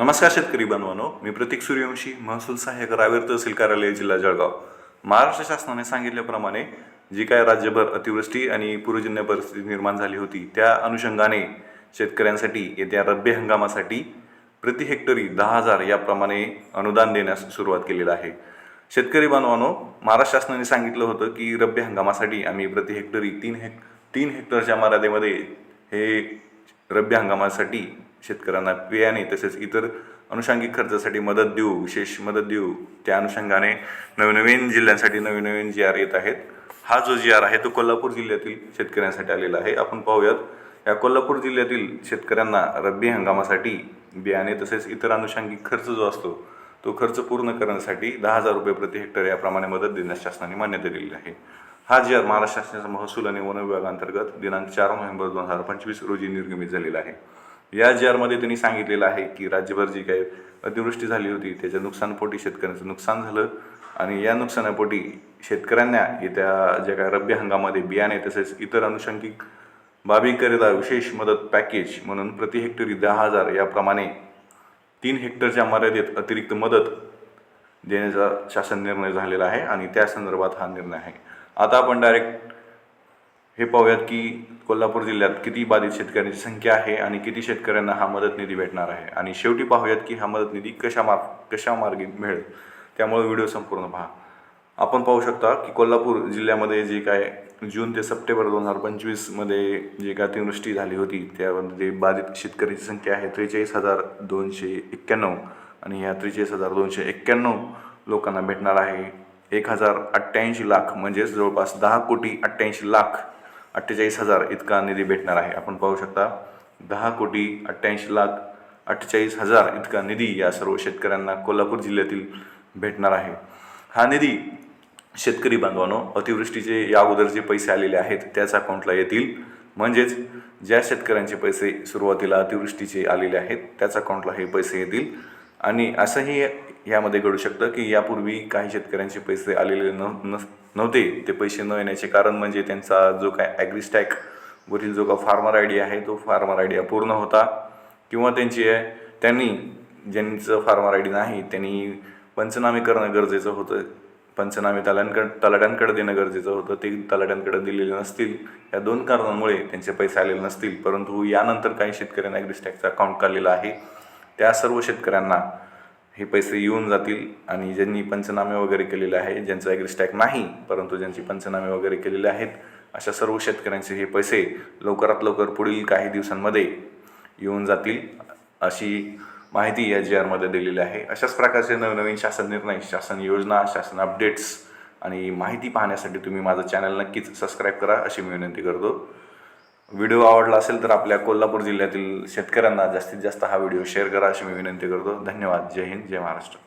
नमस्कार शेतकरी बांधवांनो मी प्रतीक सूर्यवंशी महसूल सहाय्यक रावेर तहसील कार्यालय जिल्हा जळगाव. महाराष्ट्र शासनाने सांगितल्याप्रमाणे जी काय राज्यभर अतिवृष्टी आणि पूर्वजन्य परिस्थिती निर्माण झाली होती त्या अनुषंगाने शेतकऱ्यांसाठी येत्या रब्बी हंगामासाठी प्रति हेक्टरी दहा हजार याप्रमाणे अनुदान देण्यास सुरुवात केलेलं आहे. शेतकरी बांधवांनो महाराष्ट्र शासनाने सांगितलं होतं की रब्बी हंगामासाठी आम्ही प्रति हेक्टरी तीन हेक तीन हेक्टरच्या मर्यादेमध्ये हे रब्बी हंगामासाठी शेतकऱ्यांना बियाणे तसेच इतर अनुषंगिक खर्चासाठी मदत देऊ विशेष मदत देऊ त्या अनुषंगाने नवनवीन जिल्ह्यांसाठी नवीन नवीन जी आर येत आहेत. हा जो जी आर आहे तो कोल्हापूर जिल्ह्यातील शेतकऱ्यांसाठी आलेला आहे. आपण पाहूयात या कोल्हापूर जिल्ह्यातील शेतकऱ्यांना रब्बी हंगामासाठी बियाणे तसेच इतर अनुषंगिक खर्च जो असतो तो खर्च पूर्ण करण्यासाठी दहा हजार रुपये प्रति हेक्टर याप्रमाणे मदत देण्यास शासनाने मान्यता दिलेली आहे. हा जी आर महाराष्ट्र शासनाचा महसूल आणि वन विभागांतर्गत दिनांक चार नोव्हेंबर दोन हजार पंचवीस रोजी निर्गमित झालेला आहे. या जी आरमध्ये त्यांनी सांगितलेलं आहे की राज्यभर जी काही अतिवृष्टी झाली होती त्याच्या नुकसानपोटी शेतकऱ्यांचं नुकसान झालं. आणि या नुकसानापोटी शेतकऱ्यांना येत्या ज्या काही रब्बी हंगामामध्ये बियाणे तसेच इतर अनुषंगिक बाबीकरिता विशेष मदत पॅकेज म्हणून प्रति हेक्टरी दहा हजार याप्रमाणे तीन हेक्टरच्या मर्यादेत अतिरिक्त मदत देण्याचा शासन निर्णय झालेला आहे आणि त्या संदर्भात हा निर्णय आहे. आता आपण डायरेक्ट हे पाहूयात की कोल्हापूर जिल्ह्यात किती बाधित शेतकऱ्यांची संख्या आहे आणि किती शेतकऱ्यांना हा मदत निधी भेटणार आहे? आणि शेवटी पाहूयात की हा मदत निधी कशा मार्ग कशा मार्गे मिळेल? त्यामुळे व्हिडिओ संपूर्ण पहा. आपण पाहू शकता की कोल्हापूर जिल्ह्यामध्ये जे काय जून ते सप्टेंबर दोन हजार पंचवीसमध्ये जे काय अतिवृष्टी झाली होती त्यामध्ये बाधित शेतकऱ्यांची संख्या आहे त्रेचाळीस हजार दोनशे एक्क्याण्णव आणि ह्या त्रेचाळीस हजार दोनशे एक्क्याण्णव लोकांना भेटणार आहे एक हजार अठ्ठ्याऐंशी लाख म्हणजेच जवळपास दहा कोटी अठ्ठ्याऐंशी लाख अठ्ठेचाळीस हजार इतका निधी भेटणार आहे. आपण पाहू शकता दहा कोटी अठ्ठ्याऐंशी लाख अठ्ठेचाळीस हजार इतका निधी या सर्व शेतकऱ्यांना कोल्हापूर जिल्ह्यातील भेटणार आहे. हा निधी शेतकरी बांधवांनो अतिवृष्टीचे या अगोदर जे पैसे आलेले आहेत त्याच अकाउंटला येतील. म्हणजेच ज्या शेतकऱ्यांचे पैसे सुरुवातीला अतिवृष्टीचे आलेले आहेत त्याच अकाउंटला हे पैसे येतील. आणि असंही यामध्ये घडू शकतं की यापूर्वी काही शेतकऱ्यांचे पैसे आलेले न नस नव्हते. ते पैसे न येण्याचे कारण म्हणजे त्यांचा जो काय ॲग्रिस्टॅक वरील जो का फार्मर आय डी आहे तो फार्मर आय डी अपूर्ण होता. किंवा त्यांची त्यांनी ज्यांचं फार्मर आय डी नाही त्यांनी पंचनामे करणं गरजेचं होतं. पंचनामे तलांकड तलाट्यांकडे देणं गरजेचं होतं. ते तलाट्यांकडे दिलेले नसतील. या दोन कारणांमुळे त्यांचे पैसे आलेले नसतील. परंतु यानंतर काही शेतकऱ्यांना ॲग्रिस्टॅकचा अकाउंट काढलेला आहे. त्या सर्व शेतकऱ्यांना हे पैसे येऊन जातील आणि ज्यांनी पंचनामे वगैरे केलेले आहे ज्यांचा ॲग्रिस्टॅक नाही परंतु ज्यांची पंचनामे वगैरे केलेले आहेत अशा सर्व शेतकऱ्यांचे हे पैसे लवकरात लवकर पुढील काही दिवसांमध्ये येऊन जातील अशी माहिती या जी आरमध्ये दिलेली आहे. अशाच प्रकारचे नवनवीन शासन निर्णय शासन योजना शासन अपडेट्स आणि माहिती पाहण्यासाठी तुम्ही माझं चॅनल नक्कीच सबस्क्राईब करा अशी मी विनंती करतो. व्हिडिओ आवडला असेल तर आपल्या कोल्हापूर जिल्ह्यातील शेतकऱ्यांना जास्तीत जास्त हा व्हिडिओ शेअर करा अशी मी विनंती करतो. धन्यवाद. जय हिंद. जय महाराष्ट्र.